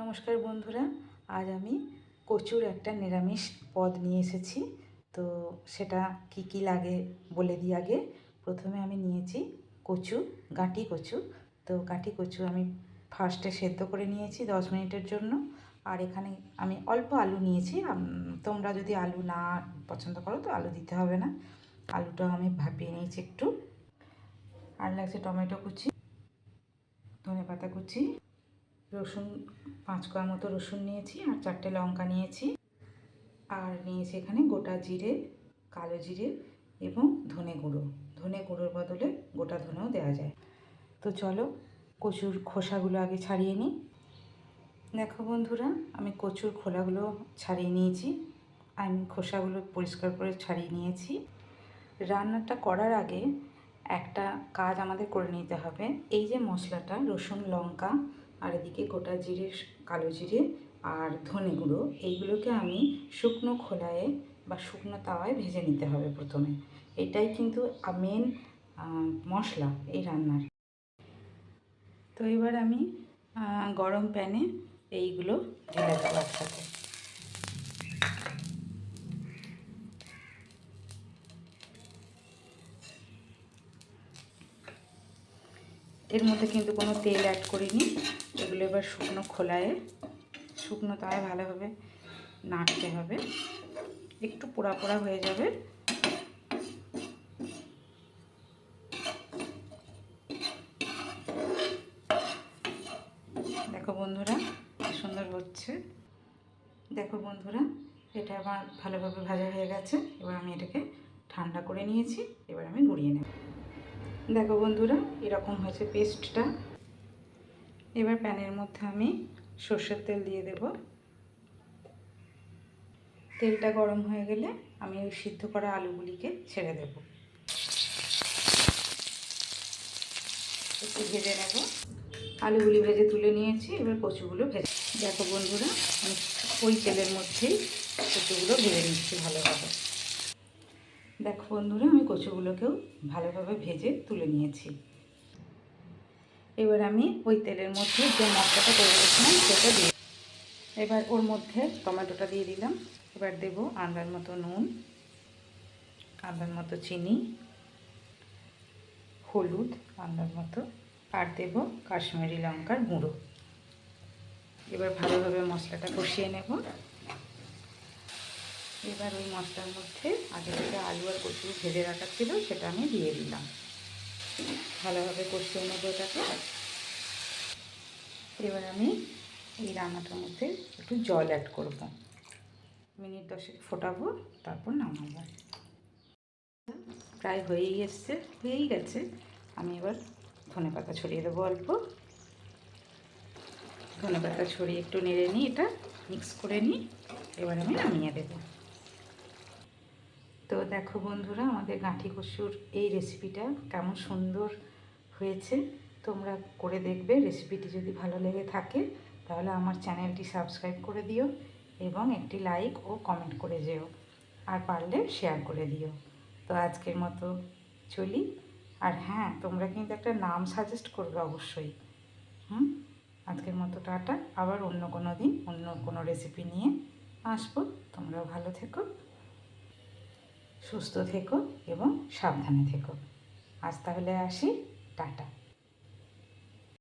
নমস্কার বন্ধুরা, আজ আমি কচুর একটা নিরামিষ পদ নিয়ে এসেছি। তো সেটা কি কি লাগে বলে দিই আগে। প্রথমে আমি নিয়েছি কচু, গাঁটি কচু। তো গাঁটি কচু আমি ফার্স্টে সেদ্ধ করে নিয়েছি দশ মিনিটের জন্য। আর এখানে আমি অল্প আলু নিয়েছি। তোমরা যদি আলু না পছন্দ করো তো আলু দিতে হবে না। আলুটাও আমি ভাপিয়ে নিয়েছি একটু। আর লাগছে টমেটো কুচি ধনে পাতা কুচি। রসুন পাঁচ কোয়া মতো রসুন নিয়েছি আর চারটে লঙ্কা নিয়েছি। আর নিয়েছি এখানে গোটা জিরে, কালো জিরে এবং ধনে গুঁড়ো। ধনে গুঁড়োর বদলে গোটা ধনেও দেওয়া যায়। তো চলো কচুর খোসাগুলো আগে ছাড়িয়ে নিই। দেখো বন্ধুরা, আমি কচুর খোলাগুলো ছাড়িয়ে নিয়েছি। আমি খোসাগুলো পরিষ্কার করে ছাড়িয়ে নিয়েছি। রান্নাটা করার আগে একটা কাজ আমাদের করে নিতে হবে। এই যে মশলাটা, রসুন, লঙ্কা আর এদিকে গোটা জিরে, কালো জিরে আর ধনে গুঁড়ো, এইগুলোকে আমি শুকনো খোলায় বা শুকনো তাওয়ায় ভেজে নিতে হবে প্রথমে। এটাই কিন্তু মেন মশলা এই রান্নার। তো এবার আমি গরম প্যানে এইগুলো ঢেলে দেবো একসাথে। এর মধ্যে কিন্তু কোনো তেল অ্যাড করিনি। এগুলো এবার শুকনো খোলায়। শুকনো তায় ভালোভাবে নাড়তে হবে। একটু পোড়া পোড়া হয়ে যাবে। দেখো বন্ধুরা সুন্দর হচ্ছে। দেখো বন্ধুরা, এটা আমার ভালোভাবে ভাজা হয়ে গেছে। এবার আমি এটাকে ঠান্ডা করে নিয়েছি। এবার আমি গুঁড়িয়ে নেব। দেখো বন্ধুরা, এরকম হয়েছে পেস্টটা। এবার প্যানের মধ্যে আমি সর্ষের তেল দিয়ে দেব। তেলটা গরম হয়ে গেলে আমি ওই সিদ্ধ করা আলুগুলিকে ছেড়ে দেব। একটু ভেজে নেব। আলুগুলি ভেজে তুলে নিয়েছি, এবার কচুগুলো ভেজে দেখো বন্ধুরা, আমি ওই তেলের মধ্যেই কচুগুলো ভেজে নিচ্ছি ভালোভাবে। দেখো বন্ধুরা, আমি কচুগুলোকেও ভালোভাবে ভেজে তুলে নিয়েছি। এবার আমি ওই তেলের মধ্যে যে মশলাটা করে রেখেছিলাম সেটা দিয়ে এবার ওর মধ্যে টমেটোটা দিয়ে দিলাম। এবার দেব আন্দার মতো নুন, আন্দার মতো চিনি, হলুদ, আন্দার মতো, আর দেব কাশ্মীরি লঙ্কার গুঁড়ো। এবার ভালোভাবে মশলাটা কষিয়ে নেব। এবার ওই মশলার মধ্যে আগে থেকে আলু আর কচু ভেজে রাখা ছিল, সেটা আমি দিয়ে দিলাম। ভালোভাবে কষিয়ে নেব এটাকে। এবার আমি এই রান্নাটার মধ্যে একটু জল অ্যাড করব। মিনিট দশেক ফোটাবো, তারপর নামাবো। প্রায় হয়েই এসছে হয়েই গেছে। আমি এবার ধনে পাতা ছড়িয়ে দেবো অল্প। ধনে পাতা ছড়িয়ে একটু নেড়ে নিই এটা মিক্স করে নিই এবার আমি নামিয়ে দেবো। তো দেখো বন্ধুরা, আমাদের গাঁঠি কচুর এই রেসিপিটা কেমন সুন্দর হয়েছে। তোমরা করে দেখবে রেসিপিটি যদি ভালো লেগে থাকে, তাহলে আমার চ্যানেলটি সাবস্ক্রাইব করে দিও এবং একটি লাইক ও কমেন্ট করে যেও। আর পারলে শেয়ার করে দিও। তো আজকের মতো চলি। আর হ্যাঁ তোমরা কিন্তু একটা নাম সাজেস্ট করবে অবশ্যই। হুম? আজকের মতো টাটা। আবার অন্য কোনো দিন অন্য কোনো রেসিপি নিয়ে আসব। তোমরাও ভালো থেকো। সুস্থ থেকো এবং সাবধানে থেকো। আজ তাহলে আসি। টাটা।